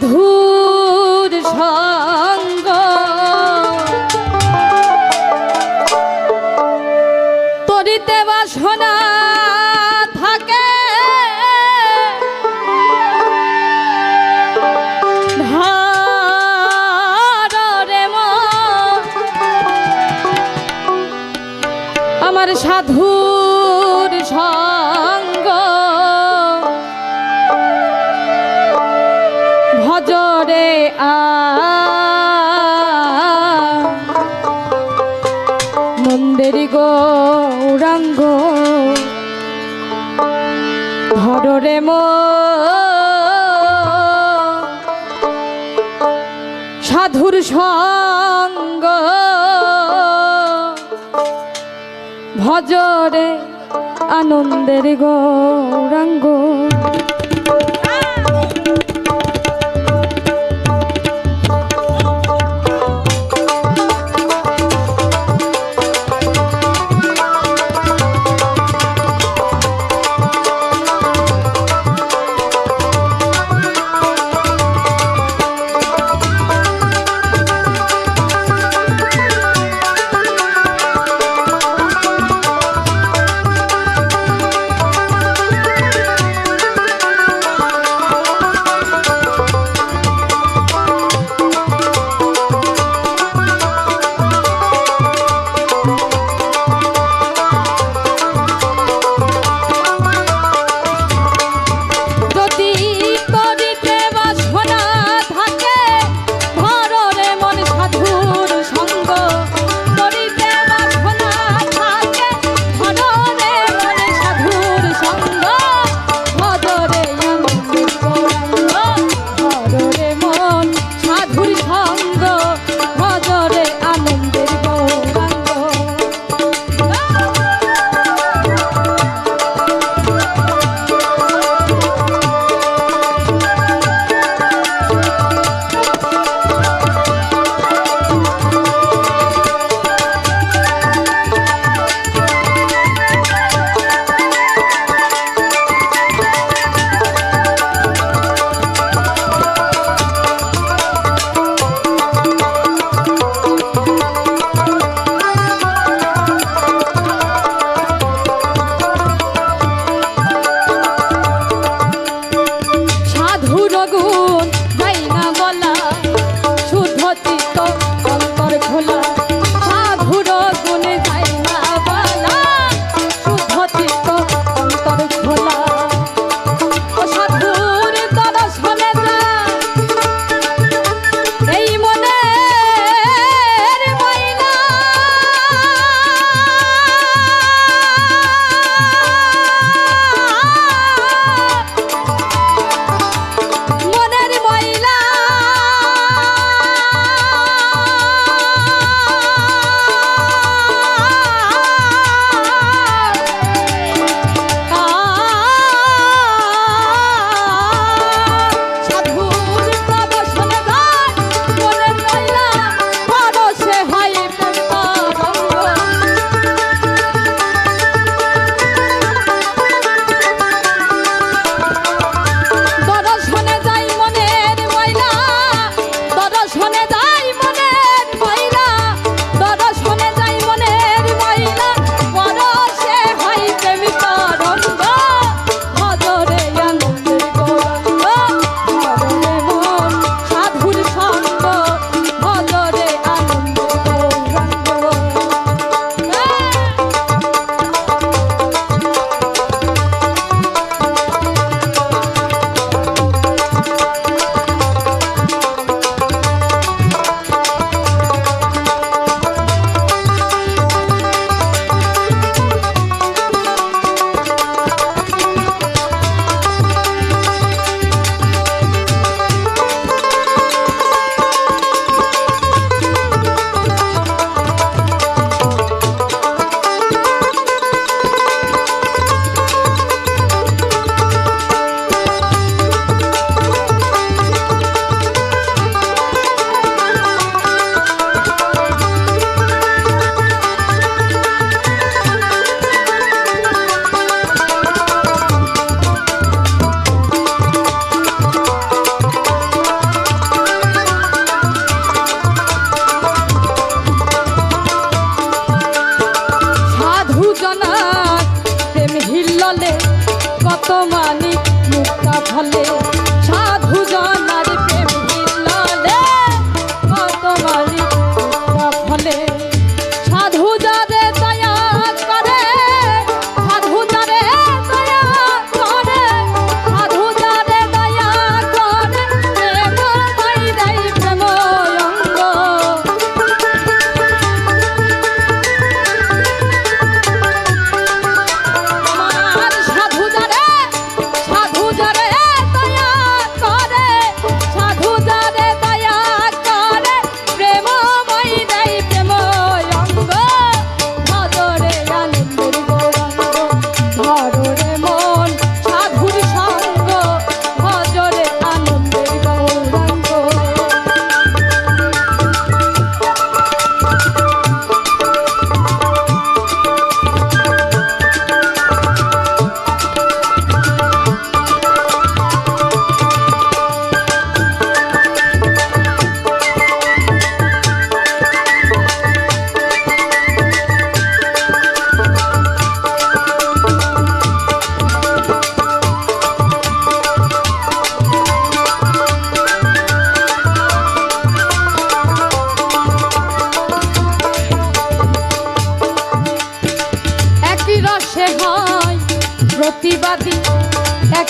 সাধুর সঙ্গ। তরিতে বাসনা থাকে। আমার সাধুর সঙ্গ। আ। মন্দির গৌরাঙ্গ ধরে মো। সাধুর সঙ্গ ভজরে আনন্দের গৌরাঙ্গ। জনক প্রেম হিল্ললে কত মানিক মুক্তা ফলে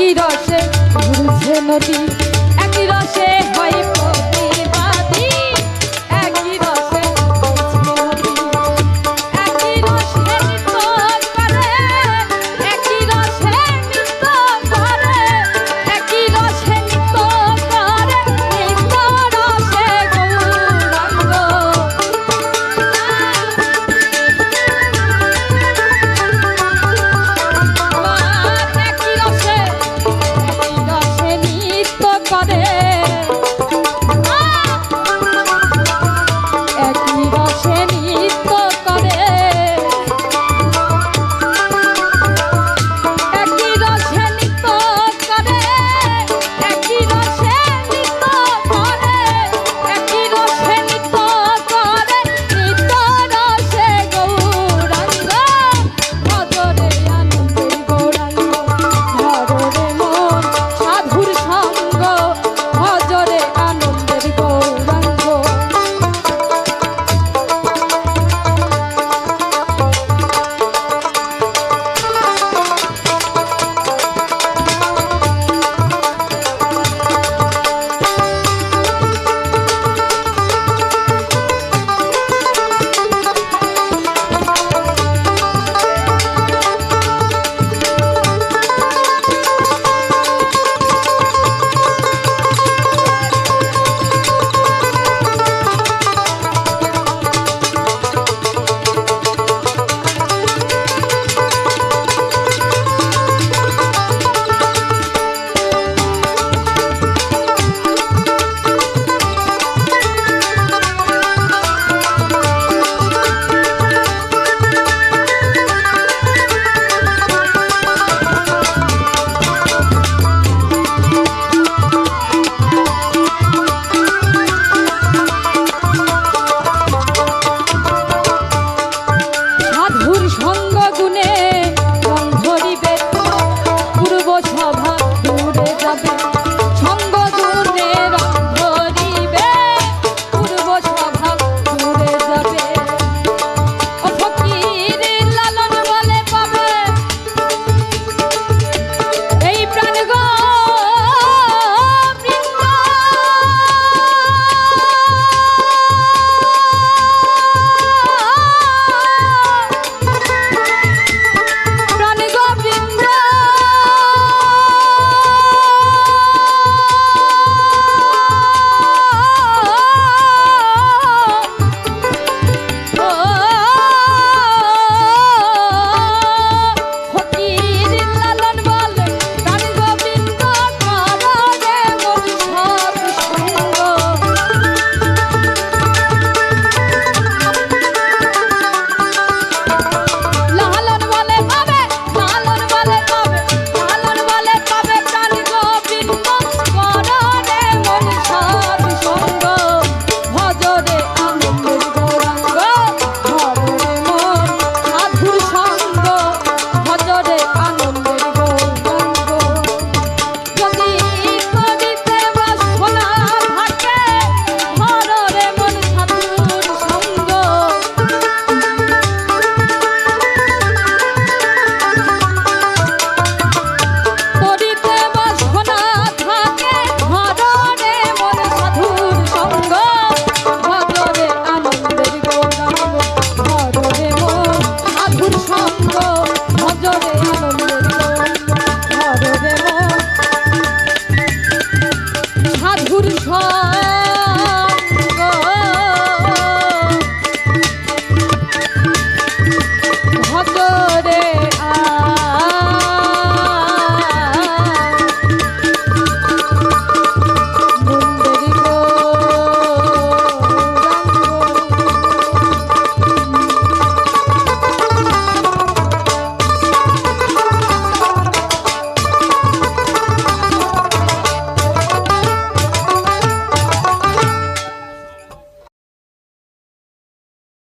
একই রসে ঘুরছে নদী একই রসে হয়